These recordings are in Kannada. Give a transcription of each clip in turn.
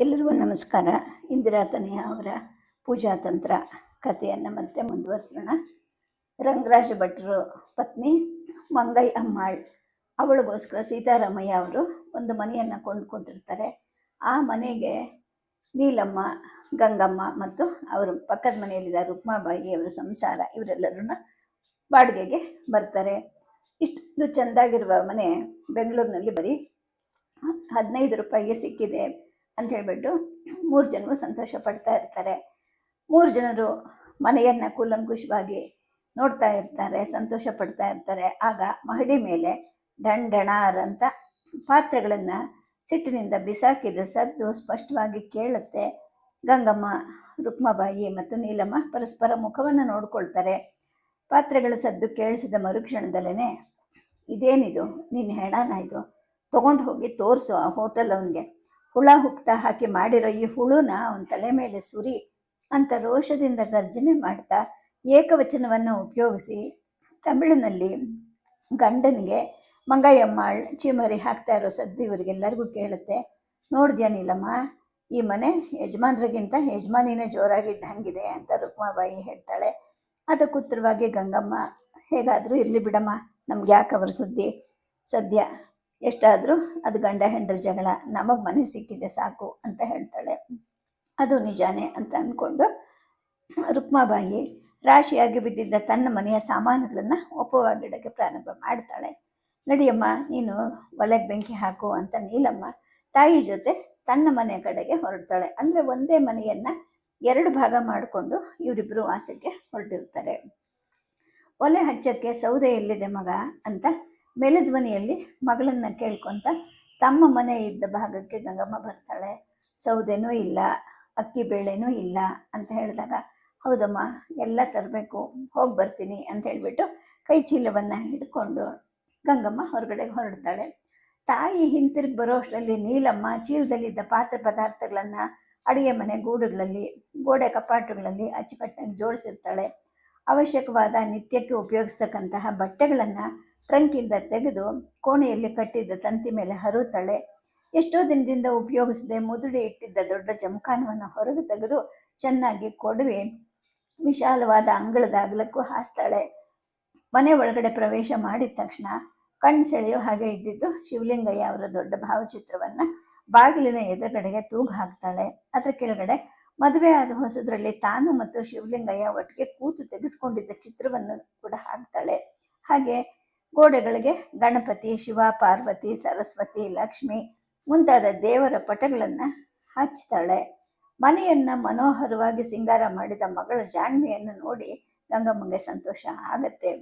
ಎಲ್ಲರಿಗೂ ನಮಸ್ಕಾರ. ಇಂದಿರಾ ತನಯ ಅವರ ಪೂಜಾ ತಂತ್ರ ಕಥೆಯನ್ನು ಮತ್ತೆ ಮುಂದುವರಿಸೋಣ. ರಂಗರಾಜ ಭಟ್ರು ಪತ್ನಿ ಮಂಗೈ ಅಮ್ಮಾಳ್, ಅವಳಿಗೋಸ್ಕರ ಸೀತಾರಾಮಯ್ಯ ಅವರು ಒಂದು ಮನೆಯನ್ನು ಕೊಂಡುಕೊಂಡಿರ್ತಾರೆ. ಆ ಮನೆಗೆ ನೀಲಮ್ಮ, ಗಂಗಮ್ಮ ಮತ್ತು ಅವರು ಪಕ್ಕದ ಮನೆಯಲ್ಲಿದ್ದ ರುಕ್ಮಾಬಾಯಿ ಅವರ ಸಂಸಾರ ಇವರೆಲ್ಲರೂ ಬಾಡಿಗೆಗೆ ಬರ್ತಾರೆ. ಇಷ್ಟೊಂದು ಚೆಂದಾಗಿರುವ ಮನೆ ಬೆಂಗಳೂರಿನಲ್ಲಿ ಬರೀ ಹದಿನೈದು ರೂಪಾಯಿಗೆ ಸಿಕ್ಕಿದೆ. ಅಂತ ಹೇಳಿಬಿಟ್ಟು ಮೂರು ಜನರು ಸಂತೋಷ ಪಡ್ತಾ ಇರ್ತಾರೆ. ಮೂರು ಜನರು ಮನೆಯನ್ನು ಕೂಲಂಕುಷವಾಗಿ ನೋಡ್ತಾ ಇರ್ತಾರೆ, ಸಂತೋಷ ಪಡ್ತಾ ಇರ್ತಾರೆ. ಆಗ ಮಹಡಿ ಮೇಲೆ ಡಂಡಣಾರ್ ಡಣಾರ್ ಅಂತ ಪಾತ್ರೆಗಳನ್ನು ಸಿಟ್ಟಿನಿಂದ ಬಿಸಾಕಿದ ಸದ್ದು ಸ್ಪಷ್ಟವಾಗಿ ಕೇಳುತ್ತೆ. ಗಂಗಮ್ಮ, ರುಕ್ಮಬಾಯಿ ಮತ್ತು ನೀಲಮ್ಮ ಪರಸ್ಪರ ಮುಖವನ್ನು ನೋಡ್ಕೊಳ್ತಾರೆ. ಪಾತ್ರೆಗಳ ಸದ್ದು ಕೇಳಿಸಿದ ಮರುಕ್ಷಣದಲ್ಲೇ ಇದೇನಿದು? ನಿನ್ನ ಹೆಣನ ಇದು. ತೊಗೊಂಡು ಹೋಗಿ ತೋರಿಸು ಆ ಹೋಟೆಲ್ ಅವನಿಗೆ. ಹುಳ ಹುಪ್ಟ ಹಾಕಿ ಮಾಡಿರೋ ಈ ಹುಳುನ ಅವನ ತಲೆ ಮೇಲೆ ಸುರಿ ಅಂತ ರೋಷದಿಂದ ಗರ್ಜನೆ ಮಾಡ್ತಾ ಏಕವಚನವನ್ನು ಉಪಯೋಗಿಸಿ ತಮಿಳಿನಲ್ಲಿ ಗಂಡನಿಗೆ ಮಂಗಯ್ಯಮ್ಮಾಳ್ ಚೀಮರಿ ಹಾಕ್ತಾ ಇರೋ ಸದ್ದು ಇವರಿಗೆಲ್ಲರಿಗೂ ಕೇಳುತ್ತೆ. ನೋಡಿದ್ಯಾ ನೀಲಮ್ಮ? ಈ ಮನೆ ಯಜಮಾನ್ರಿಗಿಂತ ಯಜಮಾನಿನೇ ಜೋರಾಗಿದ್ದಂಗಿದೆ ಅಂತ ರುಕ್ಮಾಬಾಯಿ ಹೇಳ್ತಾಳೆ. ಅದಕ್ಕೆ ಉತ್ತರವಾಗಿ, ಗಂಗಮ್ಮ, ಹೇಗಾದರೂ ಇರಲಿ ಬಿಡಮ್ಮ. ನಮ್ಗೆ ಯಾಕೆ ಅವರ ಸುದ್ದಿ? ಸದ್ಯ ಎಷ್ಟಾದರೂ ಅದು ಗಂಡ ಹೆಂಡ್ರ ಜಗಳ, ನಮಗೆ ಮನೆ ಸಿಕ್ಕಿದೆ ಸಾಕು ಅಂತ ಹೇಳ್ತಾಳೆ. ಅದು ನಿಜಾನೇ ಅಂತ ಅಂದ್ಕೊಂಡು ರುಕ್ಮಾಬಾಯಿ ರಾಶಿಯಾಗಿ ಬಿದ್ದಿದ್ದ ತನ್ನ ಮನೆಯ ಸಾಮಾನುಗಳನ್ನು ಒಪ್ಪವಾಗಿಡೋಕ್ಕೆ ಪ್ರಾರಂಭ ಮಾಡ್ತಾಳೆ. ನಡಿಯಮ್ಮ, ನೀನು ಒಲೆಗೆ ಬೆಂಕಿ ಹಾಕು ಅಂತ ನೀಲಮ್ಮ ತಾಯಿ ಜೊತೆ ತನ್ನ ಮನೆ ಕಡೆಗೆ ಹೊರಡ್ತಾಳೆ. ಅಂದರೆ ಒಂದೇ ಮನೆಯನ್ನು ಎರಡು ಭಾಗ ಮಾಡಿಕೊಂಡು ಇವರಿಬ್ಬರು ವಾಸಕ್ಕೆ ಹೊರಟಿರ್ತಾರೆ. ಒಲೆ ಹಚ್ಚಕ್ಕೆ ಸೌದೆ ಎಲ್ಲಿದೆ ಮಗ? ಅಂತ ಮೆಲಧ್ವನಿಯಲ್ಲಿ ಮಗಳನ್ನ ಕೇಳ್ಕೊತ ತಮ್ಮ ಮನೆ ಇದ್ದ ಭಾಗಕ್ಕೆ ಗಂಗಮ್ಮ ಬರ್ತಾಳೆ. ಸೌದೆನೂ ಇಲ್ಲ, ಅಕ್ಕಿ ಬೇಳೆನೂ ಇಲ್ಲ ಅಂತ ಹೇಳಿದಾಗ, ಹೌದಮ್ಮ, ಎಲ್ಲ ತರಬೇಕು, ಹೋಗಿ ಬರ್ತೀನಿ ಅಂತ ಹೇಳಿಬಿಟ್ಟು ಕೈ ಚೀಲವನ್ನು ಹಿಡ್ಕೊಂಡು ಗಂಗಮ್ಮ ಹೊರಗಡೆ ಹೊರಡ್ತಾಳೆ. ತಾಯಿ ಹಿಂತಿರುಗಿ ಬರೋ ಅಷ್ಟರಲ್ಲಿ ನೀಲಮ್ಮ ಚೀಲದಲ್ಲಿದ್ದ ಪಾತ್ರೆ ಪದಾರ್ಥಗಳನ್ನು ಅಡುಗೆ ಮನೆ ಗೂಡುಗಳಲ್ಲಿ, ಗೋಡೆ ಕಪಾಟುಗಳಲ್ಲಿ ಅಚ್ಚುಕಟ್ಟಾಗಿ ಜೋಡಿಸಿರ್ತಾಳೆ. ಅವಶ್ಯಕವಾದ ನಿತ್ಯಕ್ಕೆ ಉಪಯೋಗಿಸ್ತಕ್ಕಂತಹ ಬಟ್ಟೆಗಳನ್ನು ಟ್ರಂಕಿಂದ ತೆಗೆದು ಕೋಣೆಯಲ್ಲಿ ಕಟ್ಟಿದ್ದ ತಂತಿ ಮೇಲೆ ಹರುತ್ತಾಳೆ. ಎಷ್ಟೋ ದಿನದಿಂದ ಉಪಯೋಗಿಸದೆ ಮುದುಡಿ ಇಟ್ಟಿದ್ದ ದೊಡ್ಡ ಜಮಖಾನವನ್ನು ಹೊರಗೆ ತೆಗೆದು ಚೆನ್ನಾಗಿ ಕೊಡುವೆ. ವಿಶಾಲವಾದ ಅಂಗಳದ ಅಗಲಕ್ಕೂ ಹಾಸ್ತಾಳೆ. ಮನೆ ಒಳಗಡೆ ಪ್ರವೇಶ ಮಾಡಿದ ತಕ್ಷಣ ಕಣ್ಣು ಸೆಳೆಯೋ ಹಾಗೆ ಇದ್ದಿದ್ದು ಶಿವಲಿಂಗಯ್ಯ ಅವರ ದೊಡ್ಡ ಭಾವಚಿತ್ರವನ್ನು ಬಾಗಿಲಿನ ಎದುರುಗಡೆಗೆ ತೂಗು ಹಾಕ್ತಾಳೆ. ಅದರ ಕೆಳಗಡೆ ಮದುವೆ ಆದ ಹೊಸದ್ರಲ್ಲಿ ತಾನು ಮತ್ತು ಶಿವಲಿಂಗಯ್ಯ ಒಟ್ಟಿಗೆ ಕೂತು ತೆಗೆಸ್ಕೊಂಡಿದ್ದ ಚಿತ್ರವನ್ನು ಕೂಡ ಹಾಕ್ತಾಳೆ. ಹಾಗೆ ಗೋಡೆಗಳಿಗೆ ಗಣಪತಿ, ಶಿವ, ಪಾರ್ವತಿ, ಸರಸ್ವತಿ, ಲಕ್ಷ್ಮಿ ಮುಂತಾದ ದೇವರ ಪಟಗಳನ್ನು ಹಚ್ಚುತ್ತಾಳೆ ಮನೆಯನ್ನು ಮನೋಹರವಾಗಿ ಸಿಂಗಾರ ಮಾಡಿದ ಮಗಳ ಜಾಣ್ಮೆಯನ್ನು ನೋಡಿ ಗಂಗಮ್ಮಗೆ ಸಂತೋಷ ಆಗತ್ತೆ.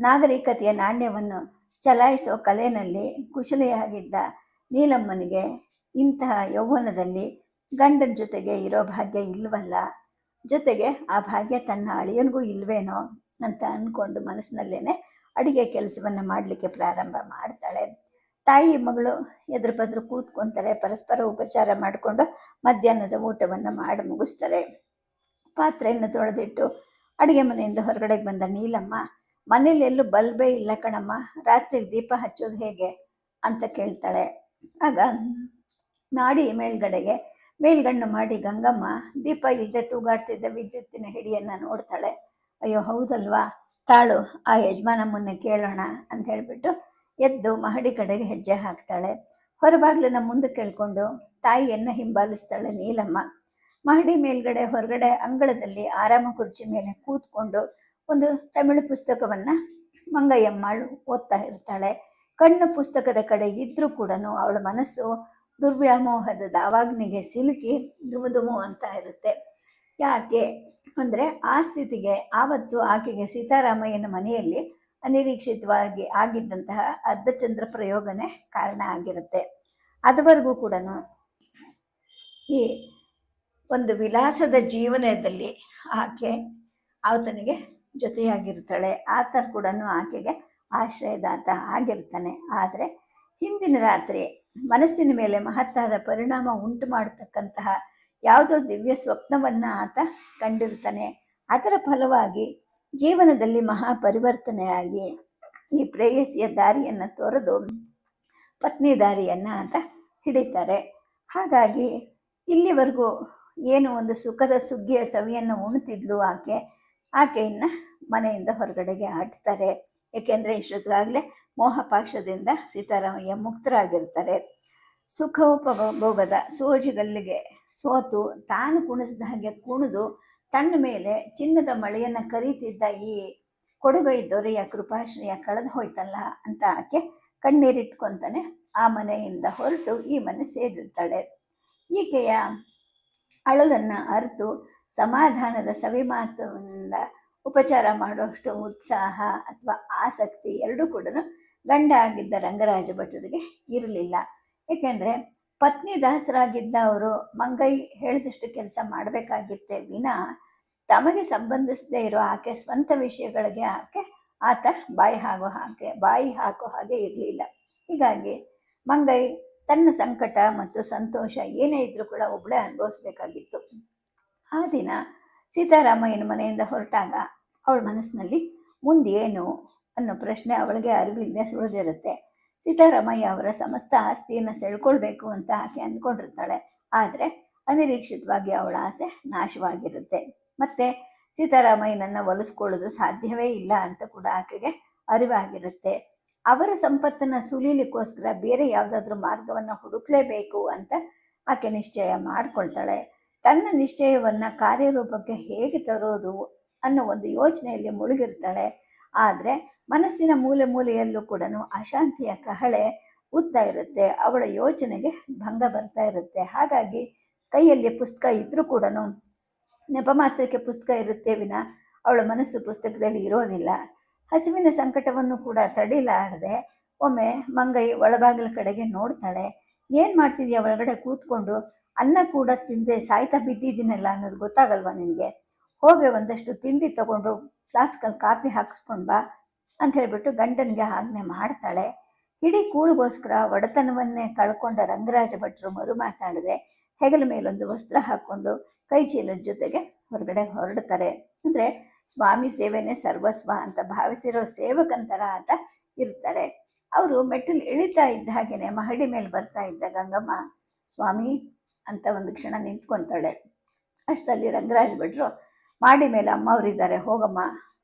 ನಾಗರಿಕತೆಯ ನಾಣ್ಯವನ್ನು ಚಲಾಯಿಸೋ ಕಲೆಯಲ್ಲಿ ಕುಶಲೆಯಾಗಿದ್ದ ನೀಲಮ್ಮನಿಗೆ ಇಂತಹ ಯೌವನದಲ್ಲಿ ಗಂಡನ ಜೊತೆಗೆ ಇರೋ ಭಾಗ್ಯ ಇಲ್ವಲ್ಲ? ಜೊತೆಗೆ ಆ ಭಾಗ್ಯ ತನ್ನ ಅಳಿಯನಿಗೂ ಇಲ್ವೇನೋ ಅಂತ ಅಂದ್ಕೊಂಡು ಮನಸ್ಸಿನಲ್ಲೇ ಅಡುಗೆ ಕೆಲಸವನ್ನು ಮಾಡಲಿಕ್ಕೆ ಪ್ರಾರಂಭ ಮಾಡ್ತಾಳೆ. ತಾಯಿ ಮಗಳು ಎದುರು ಬದ್ರು ಕೂತ್ಕೊತಾರೆ, ಪರಸ್ಪರ ಉಪಚಾರ ಮಾಡಿಕೊಂಡು ಮಧ್ಯಾಹ್ನದ ಊಟವನ್ನು ಮಾಡಿ ಮುಗಿಸ್ತಾರೆ. ಪಾತ್ರೆಯನ್ನು ತೊಳೆದಿಟ್ಟು ಅಡುಗೆ ಮನೆಯಿಂದ ಹೊರಗಡೆಗೆ ಬಂದ ನೀಲಮ್ಮ ಮನೇಲಿ ಎಲ್ಲೂ ಬಲ್ಬೇ ಇಲ್ಲ ಕಣಮ್ಮ ರಾತ್ರಿ ದೀಪ ಹಚ್ಚೋದು ಹೇಗೆ? ಅಂತ ಕೇಳ್ತಾಳೆ. ಆಗ ನಾಡಿ ಮೇಲ್ಗಡೆಗೆ ಮೇಲ್ಗಣ್ಣು ಮಾಡಿ, ಗಂಗಮ್ಮ ದೀಪ ಇಲ್ಲದೆ ತೂಗಾಡ್ತಿದ್ದ ವಿದ್ಯುತ್ತಿನ ಹಿಡಿಯನ್ನು ನೋಡ್ತಾಳೆ. ಅಯ್ಯೋ, ಹೌದಲ್ವಾ? ತಾಳು, ಆ ಯಜಮಾನ ಮುನ್ನೆ ಕೇಳೋಣ ಅಂತ ಹೇಳಿಬಿಟ್ಟು ಎದ್ದು ಮಹಡಿ ಕಡೆಗೆ ಹೆಜ್ಜೆ ಹಾಕ್ತಾಳೆ. ಹೊರಬಾಗ್ಲನ್ನ ಮುಂದೆ ಕೇಳ್ಕೊಂಡು, ತಾಯಿಯನ್ನು ಹಿಂಬಾಲಿಸ್ತಾಳೆ ನೀಲಮ್ಮ. ಮಹಡಿ ಮೇಲ್ಗಡೆ, ಹೊರಗಡೆ ಅಂಗಳದಲ್ಲಿ ಆರಾಮ ಕುರ್ಚಿ ಮೇಲೆ ಕೂತ್ಕೊಂಡು ಒಂದು ತಮಿಳು ಪುಸ್ತಕವನ್ನು ಮಂಗಯ್ಯಮ್ಮಳು ಓದ್ತಾ ಇರ್ತಾಳೆ. ಕಣ್ಣು ಪುಸ್ತಕದ ಕಡೆ ಇದ್ದರೂ ಕೂಡ ಅವಳ ಮನಸ್ಸು ದುರ್ವ್ಯಾಮೋಹದ ದಾವಾಗ್ನಿಗೆ ಸಿಲುಕಿ ದುಮು ದುಮು ಅಂತ ಇರುತ್ತೆ. ಯಾಕೆ? ಅಂದರೆ ಆ ಸ್ಥಿತಿಗೆ, ಆವತ್ತು ಆಕೆಗೆ ಸೀತಾರಾಮಯ್ಯನ ಮನೆಯಲ್ಲಿ ಅನಿರೀಕ್ಷಿತವಾಗಿ ಆಗಿದ್ದಂತಹ ಅರ್ಧಚಂದ್ರ ಪ್ರಯೋಗನೇ ಕಾರಣ ಆಗಿರುತ್ತೆ. ಅದುವರೆಗೂ ಕೂಡ ಈ ಒಂದು ವಿಲಾಸದ ಜೀವನದಲ್ಲಿ ಆಕೆ ಆತನಿಗೆ ಜೊತೆಯಾಗಿರುತ್ತಾಳೆ ಆ ಥರ ಕೂಡ ಆಕೆಗೆ ಆಶ್ರಯದಾತ ಆಗಿರ್ತಾನೆ. ಆದರೆ ಹಿಂದಿನ ರಾತ್ರಿ ಮನಸ್ಸಿನ ಮೇಲೆ ಮಹತ್ತಾದ ಪರಿಣಾಮ ಉಂಟು ಮಾಡತಕ್ಕಂತಹ ಯಾವುದೋ ದಿವ್ಯ ಸ್ವಪ್ನವನ್ನು ಆತ ಕಂಡಿರ್ತಾನೆ. ಅದರ ಫಲವಾಗಿ ಜೀವನದಲ್ಲಿ ಮಹಾ ಪರಿವರ್ತನೆಯಾಗಿ ಈ ಪ್ರೇಯಸಿಯ ದಾರಿಯನ್ನು ತೊರೆದು ಪತ್ನಿ ದಾರಿಯನ್ನು ಆತ ಹಿಡಿತಾರೆ. ಹಾಗಾಗಿ ಇಲ್ಲಿವರೆಗೂ ಏನು ಒಂದು ಸುಖದ ಸುಗ್ಗಿಯ ಸವಿಯನ್ನು ಉಣ್ತಿದ್ಲು ಆಕೆ ಆಕೆಯನ್ನು ಮನೆಯಿಂದ ಹೊರಗಡೆಗೆ ಆಡ್ತಾರೆ ಏಕೆಂದರೆ ಇಷ್ಟೊತ್ತಾಗಲೇ ಮೋಹಪಾಕ್ಷದಿಂದ ಸೀತಾರಾಮಯ್ಯ ಮುಕ್ತರಾಗಿರ್ತಾರೆ. ಸುಖೋಪಭೋಗದ ಸೋಜಿಗಲ್ಲಿಗೆ ಸೋತು ತಾನು ಕುಣಿಸಿದ ಹಾಗೆ ಕುಣಿದು ತನ್ನ ಮೇಲೆ ಚಿನ್ನದ ಮಳೆಯನ್ನು ಕರೀತಿದ್ದ ಈ ಕೊಡುಗೈ ದೊರೆಯ ಕೃಪಾಶ್ರಯ ಕಳೆದು ಹೋಯ್ತಲ್ಲ ಅಂತ ಆಕೆ ಕಣ್ಣೀರಿಟ್ಕೊತಾನೆ ಆ ಮನೆಯಿಂದ ಹೊರಟು ಈ ಮನೆ ಸೇರಿರ್ತಾಳೆ. ಈಕೆಯ ಅಳಲನ್ನು ಅರಿತು ಸಮಾಧಾನದ ಸವಿಮಾತಿನಿಂದ ಉಪಚಾರ ಮಾಡುವಷ್ಟು ಉತ್ಸಾಹ ಅಥವಾ ಆಸಕ್ತಿ ಎರಡೂ ಕೂಡ ಗಂಡ ಆಗಿದ್ದ ರಂಗರಾಜ ಭಟ್ಟರಿಗೆ ಇರಲಿಲ್ಲ. ಏಕೆಂದರೆ ಪತ್ನಿ ದಾಸರಾಗಿದ್ದ ಅವರು ಮಂಗೈ ಹೇಳಿದಷ್ಟು ಕೆಲಸ ಮಾಡಬೇಕಾಗಿತ್ತೆ ವಿನ ತಮಗೆ ಸಂಬಂಧಿಸದೇ ಇರೋ ಆಕೆ ಸ್ವಂತ ವಿಷಯಗಳಿಗೆ ಆಕೆ ಆತ ಬಾಯಿ ಹಾಕೋ ಹಾಗೆ, ಬಾಯಿ ಹಾಕೋ ಹಾಗೆ ಇರಲಿಲ್ಲ. ಹೀಗಾಗಿ ಮಂಗೈ ತನ್ನ ಸಂಕಟ ಮತ್ತು ಸಂತೋಷ ಏನೇ ಇದ್ರೂ ಕೂಡ ಒಬ್ಬಳೇ ಅನುಭವಿಸ್ಬೇಕಾಗಿತ್ತು. ಆ ದಿನ ಸೀತಾರಾಮಯ್ಯನ ಮನೆಯಿಂದ ಹೊರಟಾಗ ಅವಳ ಮನಸ್ಸಿನಲ್ಲಿ ಮುಂದೇನು ಅನ್ನೋ ಪ್ರಶ್ನೆ ಅವಳಿಗೆ ಅರಿವಿಲ್ಲದೆ ಸುಳಿದಿರುತ್ತೆ. ಸೀತಾರಾಮಯ್ಯ ಅವರ ಸಮಸ್ತ ಆಸ್ತಿಯನ್ನು ಸೆಳ್ಕೊಳ್ಬೇಕು ಅಂತ ಆಕೆ ಅಂದ್ಕೊಂಡಿರ್ತಾಳೆ ಆದರೆ ಅನಿರೀಕ್ಷಿತವಾಗಿ ಅವಳ ಆಸೆ ನಾಶವಾಗಿರುತ್ತೆ. ಮತ್ತು ಸೀತಾರಾಮಯ್ಯನನ್ನು ಒಲಿಸ್ಕೊಳ್ಳೋದು ಸಾಧ್ಯವೇ ಇಲ್ಲ ಅಂತ ಕೂಡ ಆಕೆಗೆ ಅರಿವಾಗಿರುತ್ತೆ. ಅವರ ಸಂಪತ್ತನ್ನು ಸುಲೀಲಿಕ್ಕೋಸ್ಕರ ಬೇರೆ ಯಾವುದಾದ್ರೂ ಮಾರ್ಗವನ್ನು ಹುಡುಕಲೇಬೇಕು ಅಂತ ಆಕೆ ನಿಶ್ಚಯ ಮಾಡಿಕೊಳ್ತಾಳೆ. ತನ್ನ ನಿಶ್ಚಯವನ್ನು ಕಾರ್ಯರೂಪಕ್ಕೆ ಹೇಗೆ ತರೋದು ಅನ್ನೋ ಒಂದು ಯೋಚನೆಯಲ್ಲಿ ಮುಳುಗಿರ್ತಾಳೆ. ಆದರೆ ಮನಸ್ಸಿನ ಮೂಲೆ ಮೂಲೆಯಲ್ಲೂ ಕೂಡ ಅಶಾಂತಿಯ ಕಹಳೆ ಉತ್ತಾ ಇರುತ್ತೆ, ಅವಳ ಯೋಚನೆಗೆ ಭಂಗ ಬರ್ತಾ ಇರುತ್ತೆ. ಹಾಗಾಗಿ ಕೈಯಲ್ಲಿ ಪುಸ್ತಕ ಇದ್ದರೂ ಕೂಡ ನೆಪ ಮಾತ್ರಕ್ಕೆ ಪುಸ್ತಕ ಇರುತ್ತೆ ವಿನ ಅವಳ ಮನಸ್ಸು ಪುಸ್ತಕದಲ್ಲಿ ಇರೋದಿಲ್ಲ. ಹಸಿವಿನ ಸಂಕಟವನ್ನು ಕೂಡ ತಡಿಲಾರದೆ ಒಮ್ಮೆ ಮಂಗೈ ಒಳಬಾಗಿಲ ಕಡೆಗೆ ನೋಡ್ತಾಳೆ. ಏನು ಮಾಡ್ತಿದ್ಯಾ ಒಳಗಡೆ ಕೂತ್ಕೊಂಡು? ಅನ್ನ ಕೂಡ ತಿಂದೆ ಸಾಯ್ತಾ ಬಿದ್ದಿದ್ದೀನಲ್ಲ ಅನ್ನೋದು ಗೊತ್ತಾಗಲ್ವಾ ನಿನಗೆ? ಹೋಗಿ ಒಂದಷ್ಟು ತಿಂಡಿ ತಗೊಂಡು ಫ್ಲಾಸ್ಕಲ್ಲಿ ಕಾಫಿ ಹಾಕಿಸ್ಕೊಂಡು ಬಾ. ಅಂತ ಹೇಳಿಬಿಟ್ಟು ಗಂಡನಿಗೆ ಆಜ್ಞೆ ಮಾಡ್ತಾಳೆ. ಇಡೀ ಕೂಳಿಗೋಸ್ಕರ ಒಡೆತನವನ್ನೇ ಕಳ್ಕೊಂಡ ರಂಗರಾಜ ಭಟ್ರು ಮರು ಮಾತಾಡದೆ ಹೆಗಲ ಮೇಲೊಂದು ವಸ್ತ್ರ ಹಾಕ್ಕೊಂಡು ಕೈ ಚೀಲದ ಜೊತೆಗೆ ಹೊರಗಡೆ ಹೊರಡ್ತಾರೆ. ಅಂದರೆ ಸ್ವಾಮಿ ಸೇವೆನೇ ಸರ್ವಸ್ವ ಅಂತ ಭಾವಿಸಿರೋ ಸೇವಕಂತರ ಅಂತ ಇರ್ತಾರೆ. ಅವರು ಮೆಟ್ಟಲು ಇಳಿತಾ ಇದ್ದ ಹಾಗೆಯೇ ಮಹಡಿ ಮೇಲೆ ಬರ್ತಾ ಇದ್ದ ಗಂಗಮ್ಮ ಸ್ವಾಮಿ ಅಂತ ಒಂದು ಕ್ಷಣ ನಿಂತ್ಕೊತಾಳೆ. ಅಷ್ಟರಲ್ಲಿ ರಂಗರಾಜ್ ಭಟ್ರು, ಮಾಡಿ ಮೇಲೆ ಅಮ್ಮವರಿದ್ದಾರೆ ಹೋಗಮ್ಮ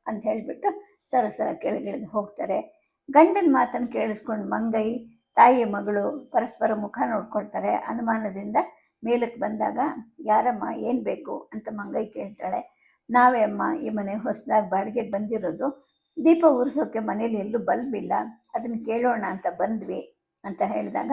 ಅಂತ ಹೇಳಿಬಿಟ್ಟು ಸರಸರ ಕೆಳಗಿಳಿದು ಹೋಗ್ತಾರೆ. ಗಂಡನ ಮಾತನ್ನು ಕೇಳಿಸ್ಕೊಂಡು ಮಂಗೈ, ತಾಯಿಯ ಮಗಳು ಪರಸ್ಪರ ಮುಖ ನೋಡ್ಕೊಳ್ತಾರೆ. ಅನುಮಾನದಿಂದ ಮೇಲಕ್ಕೆ ಬಂದಾಗ, ಯಾರಮ್ಮ, ಏನು ಬೇಕು? ಅಂತ ಮಂಗೈ ಕೇಳ್ತಾಳೆ. ನಾವೇ ಅಮ್ಮ, ಈ ಮನೆ ಹೊಸದಾಗಿ ಬಾಡಿಗೆಗೆ ಬಂದಿರೋದು. ದೀಪ ಉರಿಸೋಕೆ ಮನೇಲಿ ಎಲ್ಲೂ ಬಲ್ಬ್ ಇಲ್ಲ. ಅದನ್ನು ಕೇಳೋಣ ಅಂತ ಬಂದ್ವಿ. ಅಂತ ಹೇಳಿದಾಗ,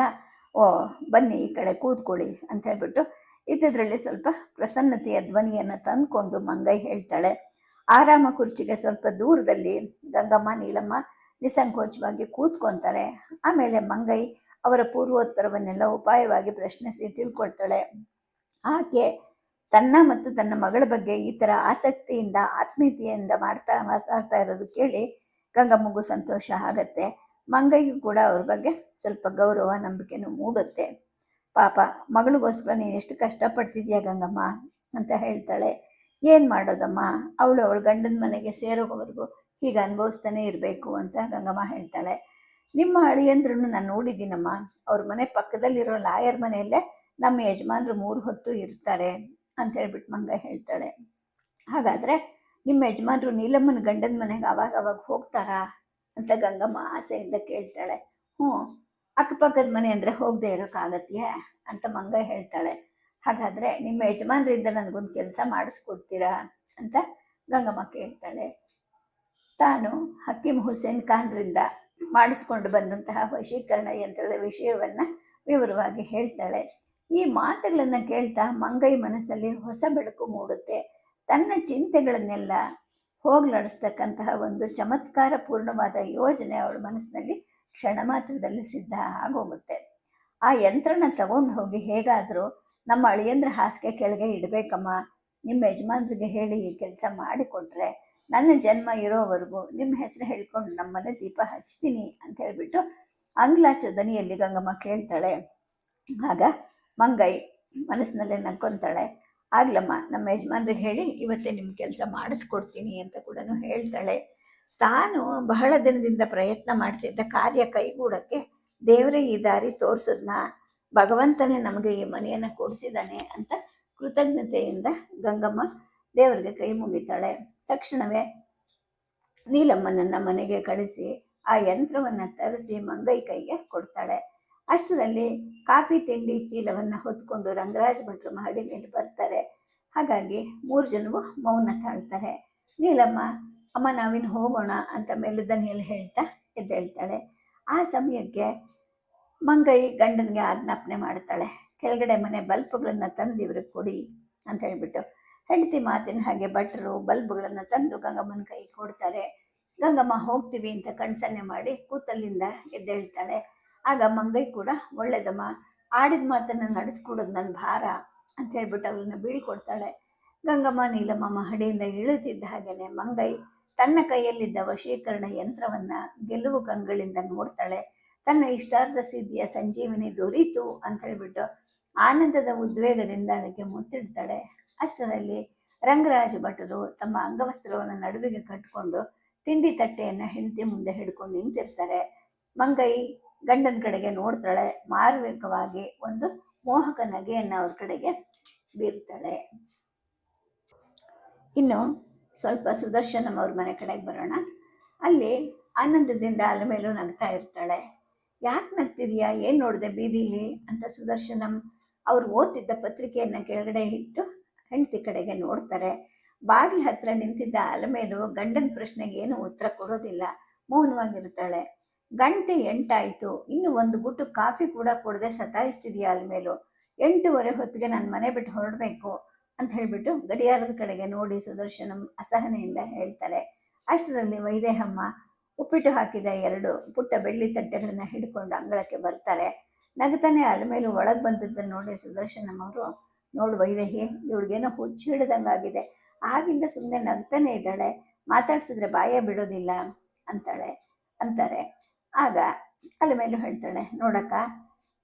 ಓ, ಬನ್ನಿ ಈ ಕಡೆ ಕೂತ್ಕೊಳ್ಳಿ. ಅಂತ ಹೇಳ್ಬಿಟ್ಟು ಇದ್ದಿದ್ರಲ್ಲಿ ಸ್ವಲ್ಪ ಪ್ರಸನ್ನತೆಯ ಧ್ವನಿಯನ್ನು ತಂದುಕೊಂಡು ಮಂಗೈ ಹೇಳ್ತಾಳೆ. ಆರಾಮ ಕುರ್ಚಿಗೆ ಸ್ವಲ್ಪ ದೂರದಲ್ಲಿ ಗಂಗಮ್ಮ, ನೀಲಮ್ಮ ನಿಸ್ಸಂಕೋಚವಾಗಿ ಕೂತ್ಕೊತಾರೆ. ಆಮೇಲೆ ಮಂಗೈ ಅವರ ಪೂರ್ವೋತ್ತರವನ್ನೆಲ್ಲ ಉಪಾಯವಾಗಿ ಪ್ರಶ್ನಿಸಿ ತಿಳ್ಕೊಳ್ತಾಳೆ. ಆಕೆ ತನ್ನ ಮತ್ತು ತನ್ನ ಮಗಳ ಬಗ್ಗೆ ಈ ಥರ ಆಸಕ್ತಿಯಿಂದ, ಆತ್ಮೀಯತೆಯಿಂದ ಮಾಡ್ತಾ, ಮಾತಾಡ್ತಾ ಇರೋದು ಕೇಳಿ ಗಂಗಮ್ಮಗೂ ಸಂತೋಷ ಆಗತ್ತೆ. ಮಂಗೈಗೂ ಕೂಡ ಅವ್ರ ಬಗ್ಗೆ ಸ್ವಲ್ಪ ಗೌರವ, ನಂಬಿಕೆನೂ ಮೂಡುತ್ತೆ. ಪಾಪ ಮಗಳಿಗೋಸ್ಕರ ನೀನು ಎಷ್ಟು ಕಷ್ಟಪಡ್ತಿದ್ಯಾ ಗಂಗಮ್ಮ ಅಂತ ಹೇಳ್ತಾಳೆ. ಏನು ಮಾಡೋದಮ್ಮ? ಅವಳು ಅವಳು ಗಂಡನ ಮನೆಗೆ ಸೇರೋವರೆಗೂ ಹೀಗೆ ಅನುಭವಿಸ್ತಾನೆ ಇರಬೇಕು ಅಂತ ಗಂಗಮ್ಮ ಹೇಳ್ತಾಳೆ. ನಿಮ್ಮ ಅಳಿಯಂದ್ರೂ ನಾನು ನೋಡಿದ್ದೀನಮ್ಮ. ಅವ್ರ ಮನೆ ಪಕ್ಕದಲ್ಲಿರೋ ಲಾಯರ್ ಮನೆಯಲ್ಲೇ ನಮ್ಮ ಯಜಮಾನ್ರು ಮೂರು ಹೊತ್ತು ಇರ್ತಾರೆ ಅಂತ ಹೇಳ್ಬಿಟ್ಟು ಮಂಗ ಹೇಳ್ತಾಳೆ. ಹಾಗಾದರೆ ನಿಮ್ಮ ಯಜಮಾನ್ರು ನೀಲಮ್ಮನ ಗಂಡನ ಮನೆಗೆ ಅವಾಗ ಅವಾಗ ಹೋಗ್ತಾರಾ ಅಂತ ಗಂಗಮ್ಮ ಆಸೆಯಿಂದ ಕೇಳ್ತಾಳೆ. ಹ್ಞೂ ಅಕ್ಕಪಕ್ಕದ ಮನೆ ಅಂದರೆ ಹೋಗದೆ ಇರೋಕ್ಕಾಗತ್ಯೆ ಅಂತ ಮಂಗ ಹೇಳ್ತಾಳೆ. ಹಾಗಾದರೆ ನಿಮ್ಮ ಯಜಮಾನರಿಂದ ನನಗೊಂದು ಕೆಲಸ ಮಾಡಿಸ್ಕೊಡ್ತೀರಾ ಅಂತ ಗಂಗಮ್ಮ ಕೇಳ್ತಾಳೆ. ತಾನು ಹಕೀಮ್ ಹುಸೇನ್ ಖಾನ್ರಿಂದ ಮಾಡಿಸ್ಕೊಂಡು ಬಂದಂತಹ ವಶೀಕರಣ ಯಂತ್ರದ ವಿಷಯವನ್ನು ವಿವರವಾಗಿ ಹೇಳ್ತಾಳೆ. ಈ ಮಾತುಗಳನ್ನು ಕೇಳ್ತಾ ಮಂಗೈ ಮನಸ್ಸಲ್ಲಿ ಹೊಸ ಬೆಳಕು ಮೂಡುತ್ತೆ. ತನ್ನ ಚಿಂತೆಗಳನ್ನೆಲ್ಲ ಹೋಗ್ಲಾಡಿಸ್ತಕ್ಕಂತಹ ಒಂದು ಚಮತ್ಕಾರ ಪೂರ್ಣವಾದ ಯೋಜನೆ ಅವಳ ಮನಸ್ಸಿನಲ್ಲಿ ಕ್ಷಣ ಮಾತ್ರದಲ್ಲಿ ಸಿದ್ಧ ಆಗೋಗುತ್ತೆ. ಆ ಯಂತ್ರನ ತಗೊಂಡು ಹೋಗಿ ಹೇಗಾದರೂ ನಮ್ಮ ಅಳಿಯಂದ್ರ ಹಾಸಿಗೆ ಕೆಳಗೆ ಇಡಬೇಕಮ್ಮ. ನಿಮ್ಮ ಯಜಮಾನ್ರಿಗೆ ಹೇಳಿ ಈ ಕೆಲಸ ಮಾಡಿಕೊಟ್ರೆ ನನ್ನ ಜನ್ಮ ಇರೋವರೆಗೂ ನಿಮ್ಮ ಹೆಸರು ಹೇಳ್ಕೊಂಡು ನಮ್ಮನೆ ದೀಪ ಹಚ್ತೀನಿ ಅಂತ ಹೇಳಿಬಿಟ್ಟು ಅಂಗ್ಲಾಚು ದನಿಯಲ್ಲಿ ಗಂಗಮ್ಮ ಕೇಳ್ತಾಳೆ. ಆಗ ಮಂಗೈ ಮನಸ್ಸಿನಲ್ಲೇ ನಕ್ಕೊತಾಳೆ. ಆಗ್ಲಮ್ಮ, ನಮ್ಮ ಯಜಮಾನ್ರಿಗೆ ಹೇಳಿ ಇವತ್ತೇ ನಿಮ್ಮ ಕೆಲಸ ಮಾಡಿಸ್ಕೊಡ್ತೀನಿ ಅಂತ ಕೂಡ ಹೇಳ್ತಾಳೆ. ತಾನು ಬಹಳ ದಿನದಿಂದ ಪ್ರಯತ್ನ ಮಾಡ್ತಿದ್ದ ಕಾರ್ಯ ಕೈಗೂಡಕ್ಕೆ ದೇವರೇ ಈ ದಾರಿ ತೋರಿಸೋದನ್ನ ಭಗವಂತನೇ ನಮಗೆ ಈ ಮನೆಯನ್ನು ಕೊಡಿಸಿದ್ದಾನೆ ಅಂತ ಕೃತಜ್ಞತೆಯಿಂದ ಗಂಗಮ್ಮ ದೇವರಿಗೆ ಕೈ ಮುಗಿತಾಳೆ. ತಕ್ಷಣವೇ ನೀಲಮ್ಮನನ್ನ ಮನೆಗೆ ಕಳಿಸಿ ಆ ಯಂತ್ರವನ್ನು ತರಿಸಿ ಮಂಗೈ ಕೈಗೆ ಕೊಡ್ತಾಳೆ. ಅಷ್ಟರಲ್ಲಿ ಕಾಫಿ ತಿಂಡಿ ಚೀಲವನ್ನು ಹೊತ್ಕೊಂಡು ರಂಗರಾಜ ಭಟ್ರು ಮಹಡಿ ಮೇಲೆ ಬರ್ತಾರೆ. ಹಾಗಾಗಿ ಮೂರು ಜನವು ಮೌನ ತಾಳ್ತಾರೆ. ನೀಲಮ್ಮ, ಅಮ್ಮ, ನಾವಿನ್ನು ಹೋಗೋಣ ಅಂತ ಮೇಲುದನಿಯಲ್ಲಿ ಹೇಳ್ತಾ ಎದ್ದೇಳ್ತಾಳೆ. ಆ ಸಮಯಕ್ಕೆ ಮಂಗೈ ಗಂಡನಿಗೆ ಆಜ್ಞಾಪನೆ ಮಾಡ್ತಾಳೆ. ಕೆಳಗಡೆ ಮನೆ ಬಲ್ಬ್ಗಳನ್ನು ತಂದು ಇವ್ರಿಗೆ ಕೊಡಿ ಅಂತ ಹೇಳಿಬಿಟ್ಟು ಹೆಂಡತಿ ಮಾತಿನ ಹಾಗೆ ಭಟ್ರು ಬಲ್ಬ್ಗಳನ್ನು ತಂದು ಗಂಗಮ್ಮನ ಕೈ ಕೊಡ್ತಾರೆ. ಗಂಗಮ್ಮ ಹೋಗ್ತೀವಿ ಅಂತ ಕಣ್ಸನ್ನೆ ಮಾಡಿ ಕೂತಲ್ಲಿಂದ ಎದ್ದೇಳ್ತಾಳೆ. ಆಗ ಮಂಗೈ ಕೂಡ ಒಳ್ಳೇದಮ್ಮ, ಆಡಿದ ಮಾತನ್ನು ನಡೆಸ್ಕೊಡೋದು ನನ್ನ ಭಾರ ಅಂತ ಹೇಳ್ಬಿಟ್ಟು ಅವ್ರನ್ನ ಬೀಳ್ಕೊಡ್ತಾಳೆ. ಗಂಗಮ್ಮ ನೀಲಮ್ಮ ಮಹಡಿಯಿಂದ ಇಳುತ್ತಿದ್ದ ಹಾಗೆಯೇ ಮಂಗೈ ತನ್ನ ಕೈಯಲ್ಲಿದ್ದ ವಶೀಕರಣ ಯಂತ್ರವನ್ನು ಗೆಲುವು ಕಂಗಳಿಂದ ನೋಡ್ತಾಳೆ. ತನ್ನ ಇಷ್ಟಾರ್ಥ ಸಿದ್ಧಿಯ ಸಂಜೀವಿನಿ ದೊರೀತು ಅಂತ ಹೇಳ್ಬಿಟ್ಟು ಆನಂದದ ಉದ್ವೇಗದಿಂದ ಅದಕ್ಕೆ ಮುತ್ತಿಡ್ತಾಳೆ. ಅಷ್ಟರಲ್ಲಿ ರಂಗರಾಜ ಭಟರು ತಮ್ಮ ಅಂಗವಸ್ತ್ರವನ್ನು ನಡುವಿಗೆ ಕಟ್ಕೊಂಡು ತಿಂಡಿ ತಟ್ಟೆಯನ್ನು ಹೆಂಡತಿ ಮುಂದೆ ಹಿಡ್ಕೊಂಡು ನಿಂತಿರ್ತಾರೆ. ಮಂಗೈ ಗಂಡನ ಕಡೆಗೆ ನೋಡ್ತಾಳೆ. ಮಾರ್ಮಿಕವಾಗಿ ಒಂದು ಮೋಹಕ ನಗೆಯನ್ನು ಅವ್ರ ಕಡೆಗೆ ಬೀರ್ತಾಳೆ. ಇನ್ನು ಸ್ವಲ್ಪ ಸುದರ್ಶನಂ ಅವ್ರ ಮನೆ ಕಡೆಗೆ ಬರೋಣ. ಅಲ್ಲಿ ಆನಂದದಿಂದ ಅಲ್ಲ ಮೇಲೂ ನಗ್ತಾ ಇರ್ತಾಳೆ. ಯಾಕೆ ನಗ್ತಿದೀಯಾ? ಏನು ನೋಡಿದೆ ಬೀದಿಲಿ? ಅಂತ ಸುದರ್ಶನಂ ಅವ್ರು ಓದ್ತಿದ್ದ ಪತ್ರಿಕೆಯನ್ನು ಕೆಳಗಡೆ ಇಟ್ಟು ಹೆಂಡತಿ ಕಡೆಗೆ ನೋಡ್ತಾರೆ. ಬಾಗಿಲ ಹತ್ರ ನಿಂತಿದ್ದ ಅಲಮೇಲು ಗಂಡನ ಪ್ರಶ್ನೆಗೆ ಏನು ಉತ್ತರ ಕೊಡೋದಿಲ್ಲ. ಮೌನವಾಗಿರ್ತಾಳೆ. ಗಂಟೆ ಎಂಟಾಯಿತು. ಇನ್ನು ಒಂದು ಗುಟ್ಟು ಕಾಫಿ ಕೂಡ ಕೊಡದೆ ಸತಾಯಿಸ್ತಿದೆಯಾ ಅಲಮೇಲು? ಎಂಟೂವರೆ ಹೊತ್ತಿಗೆ ನಾನು ಮನೆ ಬಿಟ್ಟು ಹೊರಡಬೇಕು ಅಂತ ಹೇಳಿಬಿಟ್ಟು ಗಡಿಯಾರದ ಕಡೆಗೆ ನೋಡಿ ಸುದರ್ಶನಂ ಅಸಹನೆಯಿಂದ ಹೇಳ್ತಾರೆ. ಅಷ್ಟರಲ್ಲಿ ವೈದೇಹಮ್ಮ ಉಪ್ಪಿಟ್ಟು ಹಾಕಿದ ಎರಡು ಪುಟ್ಟ ಬೆಳ್ಳಿ ತಟ್ಟೆಗಳನ್ನ ಹಿಡ್ಕೊಂಡು ಅಂಗಳಕ್ಕೆ ಬರ್ತಾರೆ. ನಗತಾನೆ ಅಲಮೇಲು ಒಳಗೆ ಬಂದದ್ದನ್ನು ನೋಡಿ ಸುದರ್ಶನಮ್ಮವರು ನೋಡು ವೈದೇಹಿ ಇವಳಿಗೇನೋ ಹುಚ್ಚು ಹಿಡ್ದಂಗಾಗಿದೆ ಆಗಿಂದ. ಸುಮ್ಮನೆ ನಗ್ತಾನೆ ಇದ್ದಾಳೆ. ಮಾತಾಡ್ಸಿದ್ರೆ ಬಾಯೇ ಬಿಡೋದಿಲ್ಲ ಅಂತಾಳೆ, ಅಂತಾರೆ. ಆಗ ಅಲಮೇಲು ಹೇಳ್ತಾಳೆ, ನೋಡಕ್ಕ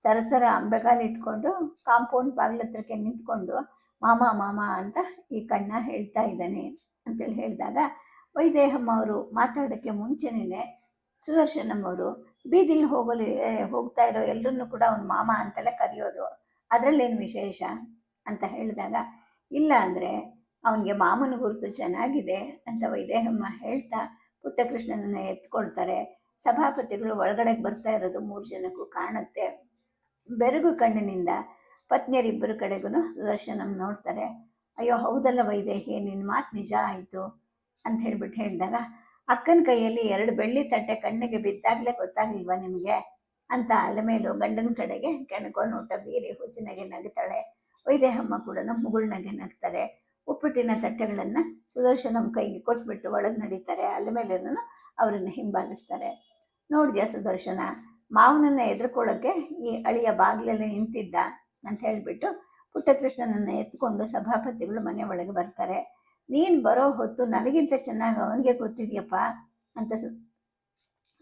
ಸರಸರ ಅಂಬೆಗಾಲಿಟ್ಕೊಂಡು ಕಾಂಪೌಂಡ್ ಬಾಗಿಲ ಹತ್ರಕ್ಕೆ ನಿಂತ್ಕೊಂಡು ಮಾಮ ಮಾಮ ಅಂತ ಈ ಕಣ್ಣ ಹೇಳ್ತಾ ಇದ್ದಾನೆ ಅಂತೇಳಿ ಹೇಳಿದಾಗ ವೈದೇಹಮ್ಮ ಅವರು ಮಾತಾಡೋಕ್ಕೆ ಮುಂಚೆನೇ ಸುದರ್ಶನಮ್ಮವರು ಬೀದಿಲಿ ಹೋಗಲು ಹೋಗ್ತಾ ಇರೋ ಎಲ್ಲರನ್ನೂ ಕೂಡ ಅವ್ನ ಮಾಮ ಅಂತೆಲ್ಲ ಕರೆಯೋದು. ಅದರಲ್ಲೇನು ವಿಶೇಷ? ಅಂತ ಹೇಳಿದಾಗ, ಇಲ್ಲ ಅಂದರೆ ಅವನಿಗೆ ಮಾಮನ ಗುರುತು ಚೆನ್ನಾಗಿದೆ ಅಂತ ವೈದೇಹಮ್ಮ ಹೇಳ್ತಾ ಪುಟ್ಟಕೃಷ್ಣನನ್ನು ಎತ್ಕೊಳ್ತಾರೆ. ಸಭಾಪತಿಗಳು ಒಳಗಡೆಗೆ ಬರ್ತಾ ಇರೋದು ಮೂರು ಜನಕ್ಕೂ ಕಾಣುತ್ತೆ. ಬೆರಗು ಕಣ್ಣಿನಿಂದ ಪತ್ನಿಯರಿಬ್ಬರ ಕಡೆಗೂ ಸುದರ್ಶನಂ ನೋಡ್ತಾರೆ. ಅಯ್ಯೋ, ಹೌದಲ್ಲ ವೈದೇಹಿ ನಿನ್ನ ಮಾತು ನಿಜ ಆಯಿತು. ಅಂತ ಹೇಳ್ಬಿಟ್ಟು ಹೇಳಿದಾಗ, ಅಕ್ಕನ ಕೈಯಲ್ಲಿ ಎರಡು ಬೆಳ್ಳಿ ತಟ್ಟೆ ಕಣ್ಣಿಗೆ ಬಿದ್ದಾಗಲೇ ಗೊತ್ತಾಗ್ಲಿಲ್ವಾ ನಿಮಗೆ? ಅಂತ ಅಲಮೇಲು ಗಂಡನ ಕಡೆಗೆ ಕೆಣಕೋ ನೋಟ ಬೀರಿ ಹುಸಿನಗೆ ನಗ್ತಾಳೆ. ವೈದೇಹಮ್ಮ ಕೂಡ ಮುಗುಳ್ನಗೆ ನಗ್ತಾರೆ. ಉಪ್ಪಿಟ್ಟಿನ ತಟ್ಟೆಗಳನ್ನು ಸುದರ್ಶನಂ ಕೈಗೆ ಕೊಟ್ಬಿಟ್ಟು ಒಳಗೆ ನಡೀತಾರೆ. ಅಲಮೇಲನ್ನು ಅವರನ್ನು ಹಿಂಬಾಲಿಸ್ತಾರೆ. ನೋಡಿದ್ಯಾ ಸುದರ್ಶನ, ಮಾವನನ್ನ ಎದುರ್ಕೊಳ್ಳೋಕ್ಕೆ ಈ ಅಳಿಯ ಬಾಗಿಲಲ್ಲಿ ನಿಂತಿದ್ದ ಅಂತ ಹೇಳಿಬಿಟ್ಟು ಪುಟ್ಟಕೃಷ್ಣನನ್ನು ಎತ್ಕೊಂಡು ಸಭಾಪತಿಗಳು ಮನೆ ಒಳಗೆ ಬರ್ತಾರೆ. ನೀನು ಬರೋ ಹೊತ್ತು ನನಗಿಂತ ಚೆನ್ನಾಗಿ ಅವನಿಗೆ ಗೊತ್ತಿದೆಯಪ್ಪ ಅಂತ ಸು,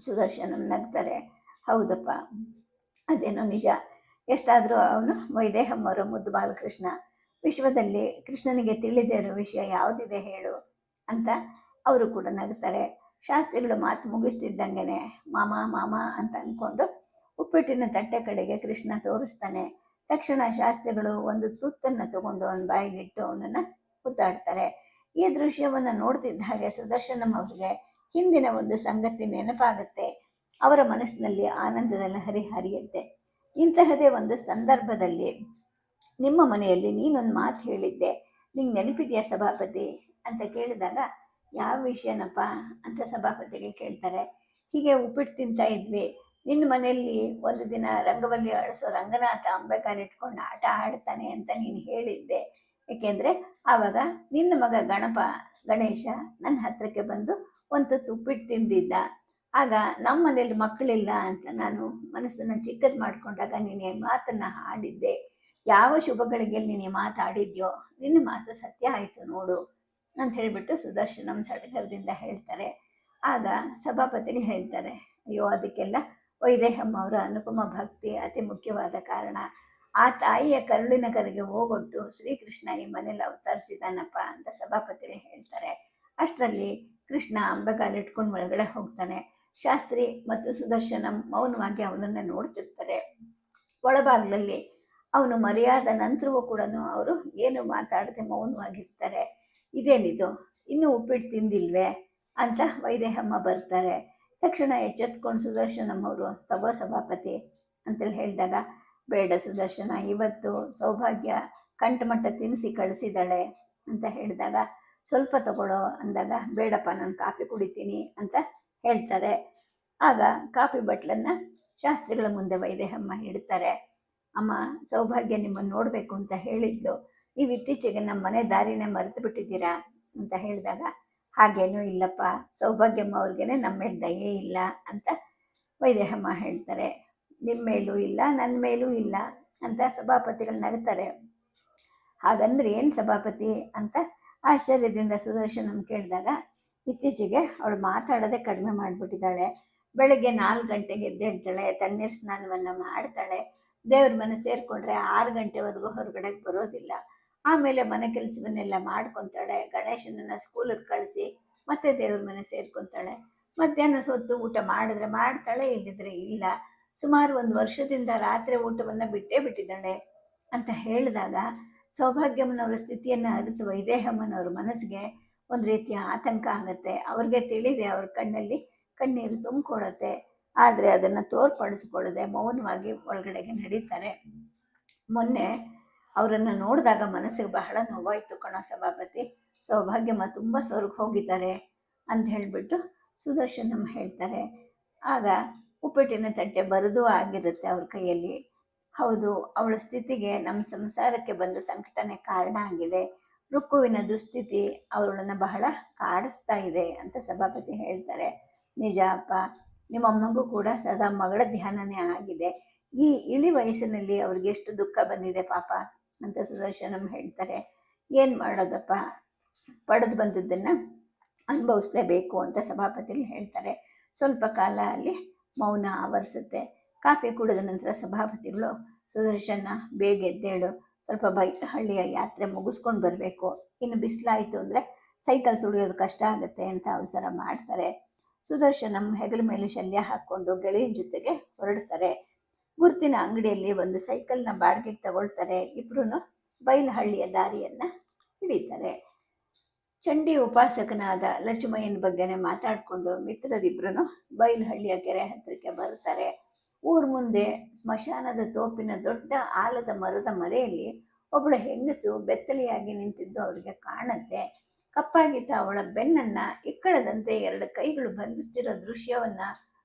ಸುದರ್ಶನ ನಗ್ತಾರೆ. ಹೌದಪ್ಪ. ಅದೇನೋ ನಿಜ. ಎಷ್ಟಾದರೂ ಅವನು ವೈದೇಹ ಮುದ್ದು ಬಾಲಕೃಷ್ಣ. ವಿಶ್ವದಲ್ಲಿ ಕೃಷ್ಣನಿಗೆ ತಿಳಿದೇ ಇರೋ ವಿಷಯ ಯಾವುದಿದೆ ಹೇಳು ಅಂತ ಅವರು ಕೂಡ ನಗ್ತಾರೆ. ಶಾಸ್ತ್ರಿಗಳು ಮಾತು ಮುಗಿಸ್ತಿದ್ದಂಗೆ ಮಾಮ ಮಾಮ ಅಂತ ಅಂದ್ಕೊಂಡು ಉಪ್ಪಿಟ್ಟಿನ ತಟ್ಟೆ ಕಡೆಗೆ ಕೃಷ್ಣ ತೋರಿಸ್ತಾನೆ. ತಕ್ಷಣ ಶಾಸ್ತ್ರಿಗಳು ಒಂದು ತುತ್ತನ್ನು ತಗೊಂಡು ಅವನ ಬಾಯಿಗಿಟ್ಟು ಅವನನ್ನು ಕುತ್ತಾಡ್ತಾರೆ ಈ ದೃಶ್ಯವನ್ನು ನೋಡ್ತಿದ್ದ ಹಾಗೆ ಸುದರ್ಶನಂ ಅವರಿಗೆ ಹಿಂದಿನ ಒಂದು ಸಂಗತಿ ನೆನಪಾಗುತ್ತೆ. ಅವರ ಮನಸ್ಸಿನಲ್ಲಿ ಆನಂದದ ಲಹರಿ ಹರಿಯುತ್ತೆ ಇಂತಹದೇ ಒಂದು ಸಂದರ್ಭದಲ್ಲಿ ನಿಮ್ಮ ಮನೆಯಲ್ಲಿ ನೀನೊಂದು ಮಾತು ಹೇಳಿದ್ದೆ. ನಿಂಗೆ ನೆನಪಿದೆಯಾ ಸಭಾಪತಿ? ಅಂತ ಕೇಳಿದಾಗ, ಯಾವ ವಿಷಯನಪ್ಪ? ಅಂತ ಸಭಾಪತಿಗಳು ಕೇಳ್ತಾರೆ. ಹೀಗೆ ಉಪ್ಪಿಟ್ಟು ತಿಂತಾ ಇದ್ವಿ. ನಿನ್ನ ಮನೆಯಲ್ಲಿ ಒಂದು ದಿನ ರಂಗವಲ್ಲಿ ಅಳಿಸೋ ರಂಗನಾಥ ಅಂಬೇಕಾರ್ ಇಟ್ಕೊಂಡು ಆಟ ಆಡ್ತಾನೆ ಅಂತ ನೀನು ಹೇಳಿದ್ದೆ. ಏಕೆಂದರೆ ಆವಾಗ ನಿನ್ನ ಮಗ ಗಣಪ, ಗಣೇಶ ನನ್ನ ಹತ್ರಕ್ಕೆ ಬಂದು ಒಂದು ತುಪ್ಪಿಟ್ಟು ತಿಂದಿದ್ದ. ಆಗ ನಮ್ಮ ಮನೆಯಲ್ಲಿ ಮಕ್ಕಳಿಲ್ಲ ಅಂತ ನಾನು ಮನಸ್ಸನ್ನು ಚಿಕ್ಕದು ಮಾಡಿಕೊಂಡಾಗ ನೀನು ಮಾತನ್ನು ಹಾಡಿದ್ದೆ ಯಾವ ಶುಭಗಳಿಗೆ ನೀನು ಮಾತಾಡಿದ್ಯೋ ನಿನ್ನ ಮಾತು ಸತ್ಯ ಆಯಿತು ನೋಡು ಅಂತ ಹೇಳಿಬಿಟ್ಟು ಸುದರ್ಶನಂ ಸಡಗರದಿಂದ ಹೇಳ್ತಾರೆ. ಆಗ ಸಭಾಪತಿಗಳು ಹೇಳ್ತಾರೆ, ಅಯ್ಯೋ, ಅದಕ್ಕೆಲ್ಲ ವೈದೇಹಮ್ಮ ಅವರ ಅನುಪಮ ಭಕ್ತಿ ಅತಿ ಮುಖ್ಯವಾದ ಕಾರಣ. ಆ ತಾಯಿಯ ಕರುಳಿನ ಕರೆಗೆ ಹೋಗೊಟ್ಟು ಶ್ರೀಕೃಷ್ಣ ಈ ಮನೇಲಿ ಅವತರಿಸಿದಾನಪ್ಪ ಅಂತ ಸಭಾಪತಿ ಹೇಳ್ತಾರೆ. ಅಷ್ಟರಲ್ಲಿ ಕೃಷ್ಣ ಅಂಬೆಗಾಲಿಟ್ಕೊಂಡು ಒಳಗಡೆ ಹೋಗ್ತಾನೆ. ಶಾಸ್ತ್ರಿ ಮತ್ತು ಸುದರ್ಶನ ಮೌನವಾಗಿ ಅವನನ್ನ ನೋಡ್ತಿರ್ತಾರೆ. ಒಳಭಾಗದಲ್ಲಿ ಅವನು ಮರ್ಯಾದ ನಂತರವೂ ಕೂಡ ಅವರು ಏನು ಮಾತಾಡದೆ ಮೌನವಾಗಿರ್ತಾರೆ. ಇದೇನಿದು? ಇನ್ನೂ ಉಪ್ಪಿಟ್ಟು ತಿಂದಿಲ್ವೇ? ಅಂತ ವೈದೇಹಮ್ಮ ಬರ್ತಾರೆ. ತಕ್ಷಣ ಎಚ್ಚೆತ್ಕೊಂಡು ಸುದರ್ಶನಮ್ಮವರು, ತಗೋ ಸಭಾಪತಿ, ಅಂತೇಳಿ ಹೇಳಿದಾಗ ಬೇಡ ಸುದರ್ಶನ, ಇವತ್ತು ಸೌಭಾಗ್ಯ ಕಂಠಮಟ್ಟ ತಿನ್ನಿಸಿ ಕಳಿಸಿದಾಳೆ ಅಂತ ಹೇಳಿದಾಗ, ಸ್ವಲ್ಪ ತಗೊಳ್ಳೋ ಅಂದಾಗ, ಬೇಡಪ್ಪ ನಾನು ಕಾಫಿ ಕುಡಿತೀನಿ ಅಂತ ಹೇಳ್ತಾರೆ. ಆಗ ಕಾಫಿ ಬಟ್ಲನ್ನು ಶಾಸ್ತ್ರಿಗಳ ಮುಂದೆ ವೈದೇಹಮ್ಮ ಇಡ್ತಾರೆ. ಅಮ್ಮ, ಸೌಭಾಗ್ಯ ನಿಮ್ಮನ್ನು ನೋಡಬೇಕು ಅಂತ ಹೇಳಿದ್ದು, ನೀವು ಇತ್ತೀಚೆಗೆ ನಮ್ಮ ಮನೆ ದಾರಿನೇ ಮರೆತು ಬಿಟ್ಟಿದ್ದೀರಾ ಅಂತ ಹೇಳಿದಾಗ, ಹಾಗೇನೂ ಇಲ್ಲಪ್ಪ, ಸೌಭಾಗ್ಯಮ್ಮ ಅವ್ರಿಗೇನೆ ನಮ್ಮ ಮೇಲೆ ದಯೆ ಇಲ್ಲ ಅಂತ ವೈದೇಹಮ್ಮ ಹೇಳ್ತಾರೆ. ನಿಮ್ಮ ಮೇಲೂ ಇಲ್ಲ ನನ್ನ ಮೇಲೂ ಇಲ್ಲ ಅಂತ ಸಭಾಪತಿಗಳು ನಗ್ತಾರೆ. ಹಾಗಂದ್ರೆ ಏನು ಸಭಾಪತಿ ಅಂತ ಆಶ್ಚರ್ಯದಿಂದ ಸುದರ್ಶನಂ ಕೇಳಿದಾಗ, ಇತ್ತೀಚೆಗೆ ಅವಳು ಮಾತಾಡೋದೇ ಕಡಿಮೆ ಮಾಡಿಬಿಟ್ಟಿದ್ದಾಳೆ. ಬೆಳಗ್ಗೆ ನಾಲ್ಕು ಗಂಟೆಗೆ ಎದ್ದೇಳ್ತಾಳೆ ತಣ್ಣೀರು ಸ್ನಾನವನ್ನು ಮಾಡ್ತಾಳೆ. ದೇವ್ರ ಮನೆ ಸೇರಿಕೊಂಡ್ರೆ ಆರು ಗಂಟೆವರೆಗೂ ಹೊರಗಡೆಗೆ ಬರೋದಿಲ್ಲ. ಆಮೇಲೆ ಮನೆ ಕೆಲಸವನ್ನೆಲ್ಲ ಮಾಡ್ಕೊತಾಳೆ. ಗಣೇಶನನ್ನು ಸ್ಕೂಲಿಗೆ ಕಳಿಸಿ ಮತ್ತೆ ದೇವ್ರ ಮನೆ ಸೇರ್ಕೊತಾಳೆ. ಮಧ್ಯಾಹ್ನ ಸೊತ್ತು ಊಟ ಮಾಡಿದ್ರೆ ಮಾಡ್ತಾಳೆ ಇಲ್ಲಿದ್ರೆ ಇಲ್ಲ. ಸುಮಾರು ಒಂದು ವರ್ಷದಿಂದ ರಾತ್ರಿ ಊಟವನ್ನು ಬಿಟ್ಟೇ ಬಿಟ್ಟಿದ್ದಾಳೆ ಅಂತ ಹೇಳಿದಾಗ ಸೌಭಾಗ್ಯಮ್ಮನವರ ಸ್ಥಿತಿಯನ್ನು ಅರಿತು ವೈದೇಹಮ್ಮನವ್ರ ಮನಸ್ಸಿಗೆ ಒಂದು ರೀತಿಯ ಆತಂಕ ಆಗುತ್ತೆ. ಅವ್ರಿಗೆ ತಿಳಿದೆ ಅವ್ರ ಕಣ್ಣಲ್ಲಿ ಕಣ್ಣೀರು ತುಂಬಿಕೊಡುತ್ತೆ ಆದರೆ ಅದನ್ನು ತೋರ್ಪಡಿಸ್ಕೊಳ್ಳದೆ ಮೌನವಾಗಿ ಒಳಗಡೆಗೆ ನಡೀತಾರೆ. ಮೊನ್ನೆ ಅವರನ್ನು ನೋಡಿದಾಗ ಮನಸ್ಸಿಗೆ ಬಹಳ ನೋವಾಯಿತು ಕಣ ಸಭಾಪತಿ. ಸೌಭಾಗ್ಯಮ್ಮ ತುಂಬ ಸ್ವರ್ಗ ಹೋಗಿದ್ದಾರೆ ಅಂತ ಹೇಳಿಬಿಟ್ಟು ಸುದರ್ಶನಮ್ಮ ಹೇಳ್ತಾರೆ. ಆಗ ಉಪ್ಪಿಟ್ಟಿನ ತಟ್ಟೆ ಬರದೂ ಆಗಿರುತ್ತೆ ಅವ್ರ ಕೈಯಲ್ಲಿ. ಹೌದು, ಅವಳ ಸ್ಥಿತಿಗೆ ನಮ್ಮ ಸಂಸಾರಕ್ಕೆ ಬಂದ ಸಂಕಟನೇ ಕಾರಣ ಆಗಿದೆ. ರುಕ್ಕುವಿನ ದುಸ್ಥಿತಿ ಅವಳನ್ನು ಬಹಳ ಕಾಡಿಸ್ತಾ ಇದೆ ಅಂತ ಸಭಾಪತಿ ಹೇಳ್ತಾರೆ. ನಿಜ ಅಪ್ಪ ನಿಮ್ಮಮ್ಮಗೂ ಕೂಡ ಸದಾ ಮಗಳ ಧ್ಯಾನನೇ ಆಗಿದೆ. ಈ ಇಳಿ ವಯಸ್ಸಿನಲ್ಲಿ ಅವ್ರಿಗೆ ಎಷ್ಟು ದುಃಖ ಬಂದಿದೆ ಪಾಪ ಅಂತ ಸುದರ್ಶನಂ ಹೇಳ್ತಾರೆ. ಏನು ಮಾಡೋದಪ್ಪ? ಪಡೆದು ಬಂದದ್ದನ್ನು ಅನುಭವಿಸ್ಲೇಬೇಕು ಅಂತ ಸಭಾಪತಿಗಳು ಹೇಳ್ತಾರೆ. ಸ್ವಲ್ಪ ಕಾಲ ಅಲ್ಲಿ ಮೌನ ಆವರಿಸುತ್ತೆ. ಕಾಫಿ ಕುಡಿದ ನಂತರ ಸಭಾಪತಿಗಳು, ಸುದರ್ಶನ, ಬೇಗ ಎದ್ದೇಳು. ಸ್ವಲ್ಪ ಬೈ, ಹಳ್ಳಿಯ ಯಾತ್ರೆ ಮುಗಿಸ್ಕೊಂಡು ಬರಬೇಕು. ಇನ್ನು ಬಿಸಿಲಾಯಿತು ಅಂದರೆ ಸೈಕಲ್ ತುಳಿಯೋದು ಕಷ್ಟ ಆಗುತ್ತೆ ಅಂತ ಅವಸರ ಮಾಡ್ತಾರೆ. ಸುದರ್ಶನ ಹೆಗಲ ಮೇಲೆ ಶಲ್ಯ ಹಾಕ್ಕೊಂಡು ಗೆಳೆಯನ ಜೊತೆಗೆ ಹೊರಡ್ತಾರೆ. ಗುರ್ತಿನ ಅಂಗಡಿಯಲ್ಲಿ ಒಂದು ಸೈಕಲ್ನ ಬಾಡಿಗೆಗೆ ತಗೊಳ್ತಾರೆ. ಇಬ್ಬರೂ ಬೈಲಹಳ್ಳಿಯ ದಾರಿಯನ್ನು ಹಿಡಿತಾರೆ. ಚಂಡಿ ಉಪಾಸಕನಾದ ಲಕ್ಷ್ಮಯ್ಯನ ಬಗ್ಗೆನೇ ಮಾತಾಡಿಕೊಂಡು ಮಿತ್ರರಿಬ್ಬರೂ ಬೈಲಹಳ್ಳಿಯ ಕೆರೆ ಹತ್ತಿರಕ್ಕೆ ಬರ್ತಾರೆ ಊರ ಮುಂದೆ ಸ್ಮಶಾನದ ತೋಪಿನ ದೊಡ್ಡ ಆಲದ ಮರದ ಮರೆಯಲ್ಲಿ ಒಬ್ಬಳು ಹೆಂಗಸು ಬೆತ್ತಲೆಯಾಗಿ ನಿಂತಿದ್ದು ಅವರಿಗೆ ಕಾಣುತ್ತೆ. ಕಪ್ಪಾಗಿದ್ದ ಅವಳ ಬೆನ್ನನ್ನ ಇಕ್ಕಳದಂತೆ ಎರಡು ಕೈಗಳು ಬಂಧಿಸ್ತಿರೋ ದೃಶ್ಯವನ್ನ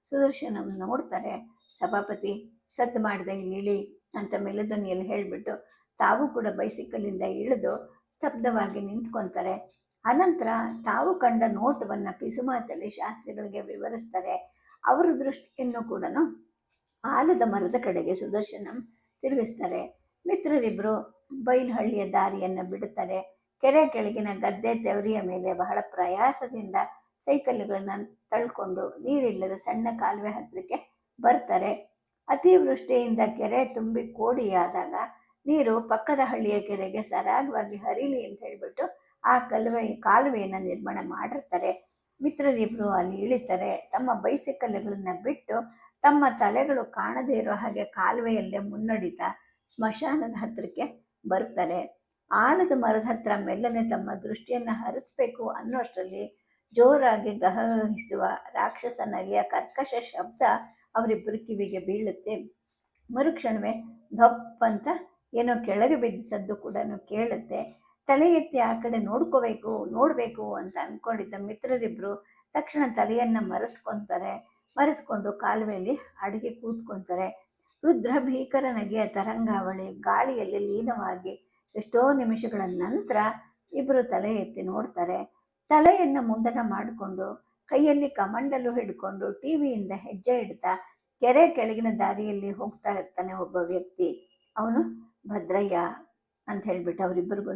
ಸುದರ್ಶನ ನೋಡ್ತಾರೆ. ಸಭಾಪತಿ, ಸದ್ದು ಮಾಡಿದೆ ಇಲ್ಲಿ ಇಳಿ ಅಂತ ಮೆಲದನಿಯಲ್ಲಿ ಹೇಳಿಬಿಟ್ಟು ತಾವು ಕೂಡ ಬೈಸಿಕಲ್ಲಿಂದ ಇಳಿದು ಸ್ತಬ್ಧವಾಗಿ ನಿಂತ್ಕೊತಾರೆ. ಅನಂತರ ತಾವು ಕಂಡ ನೋಟವನ್ನು ಪಿಸುಮಾತಲ್ಲಿ ಶಾಸ್ತ್ರಿಗಳಿಗೆ ವಿವರಿಸ್ತಾರೆ. ಅವರ ದೃಷ್ಟಿಯನ್ನು ಕೂಡ ಆಲದ ಮರದ ಕಡೆಗೆ ಸುದರ್ಶನಂ ತಿರುಗಿಸ್ತಾರೆ. ಮಿತ್ರರಿಬ್ಬರು ಬೈಲ್ಹಳ್ಳಿಯ ದಾರಿಯನ್ನು ಬಿಡುತ್ತಾರೆ. ಕೆರೆ ಕೆಳಗಿನ ಗದ್ದೆ ತೆವರಿಯ ಮೇಲೆ ಬಹಳ ಪ್ರಯಾಸದಿಂದ ಸೈಕಲ್ಗಳನ್ನು ತಳ್ಕೊಂಡು ನೀರಿಲ್ಲದ ಸಣ್ಣ ಕಾಲುವೆ ಹತ್ತಿರಕ್ಕೆ ಬರ್ತಾರೆ. ಅತಿವೃಷ್ಟಿಯಿಂದ ಕೆರೆ ತುಂಬಿ ಕೋಡಿಯಾದಾಗ ನೀರು ಪಕ್ಕದ ಹಳ್ಳಿಯ ಕೆರೆಗೆ ಸರಾಗವಾಗಿ ಹರಿಲಿ ಅಂತ ಹೇಳಿಬಿಟ್ಟು ಆ ಕಲುವೆ, ಕಾಲುವೆಯನ್ನು ನಿರ್ಮಾಣ ಮಾಡಿರ್ತಾರೆ. ಮಿತ್ರರಿಬ್ಬರು ಅಲ್ಲಿ ಇಳಿತಾರೆ. ತಮ್ಮ ಬೈಸಿಕಲ್ಗಳನ್ನ ಬಿಟ್ಟು ತಮ್ಮ ತಲೆಗಳು ಕಾಣದೇ ಇರೋ ಹಾಗೆ ಕಾಲುವೆಯಲ್ಲೇ ಮುನ್ನಡಿತಾ ಸ್ಮಶಾನದ ಹತ್ತಿರಕ್ಕೆ ಬರ್ತಾರೆ. ಆಲದ ಮರದ ಹತ್ರ ಮೆಲ್ಲನೆ ತಮ್ಮ ದೃಷ್ಟಿಯನ್ನು ಹರಿಸ್ಬೇಕು ಅನ್ನೋಷ್ಟರಲ್ಲಿ ಜೋರಾಗಿ ಗಹಗಿಸುವ ರಾಕ್ಷಸ ನಗೆಯ ಕರ್ಕಶ ಶಬ್ದ ಅವರಿಬ್ಬರು ಕಿವಿಗೆ ಬೀಳುತ್ತೆ. ಮರುಕ್ಷಣವೇ ಧಪ್ ಅಂತ ಏನೋ ಕೆಳಗೆ ಬಿದ್ದ ಸದ್ದು ಕೂಡ ಕೇಳುತ್ತೆ. ತಲೆ ಎತ್ತಿ ಆ ಕಡೆ ನೋಡ್ಕೋಬೇಕು, ನೋಡಬೇಕು ಅಂತ ಅಂದ್ಕೊಂಡಿದ್ದ ಮಿತ್ರರಿಬ್ಬರು ತಕ್ಷಣ ತಲೆಯನ್ನು ಮರೆಸ್ಕೊತಾರೆ. ಮರೆಸ್ಕೊಂಡು ಕಾಲುವೆಯಲ್ಲಿ ಅಡಿಗೆ ಕೂತ್ಕೊತಾರೆ. ರುದ್ರ ಭೀಕರ ನಗೆಯ ತರಂಗಾವಳಿ ಗಾಳಿಯಲ್ಲಿ ಲೀನವಾಗಿ ಎಷ್ಟೋ ನಿಮಿಷಗಳ ನಂತರ ಇಬ್ಬರು ತಲೆ ಎತ್ತಿ ನೋಡ್ತಾರೆ. ತಲೆಯನ್ನು ಮುಂಡನ ಮಾಡಿಕೊಂಡು ಕೈಯಲ್ಲಿ ಕಮಂಡಲು ಹಿಡ್ಕೊಂಡು ಟಿ ವಿಯಿಂದ ಹೆಜ್ಜೆ ಇಡ್ತಾ ಕೆರೆ ಕೆಳಗಿನ ದಾರಿಯಲ್ಲಿ ಹೋಗ್ತಾ ಇರ್ತಾನೆ ಒಬ್ಬ ವ್ಯಕ್ತಿ. ಅವನು ಭದ್ರಯ್ಯ ಅಂತ ಹೇಳ್ಬಿಟ್ಟು ಅವರಿಬ್ಬರಿಗೂ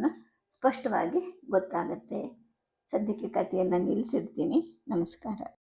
ಸ್ಪಷ್ಟವಾಗಿ ಗೊತ್ತಾಗುತ್ತೆ. ಸದ್ಯಕ್ಕೆ ಕಥೆಯನ್ನು ನಿಲ್ಲಿಸಿರ್ತೀನಿ ನಮಸ್ಕಾರ.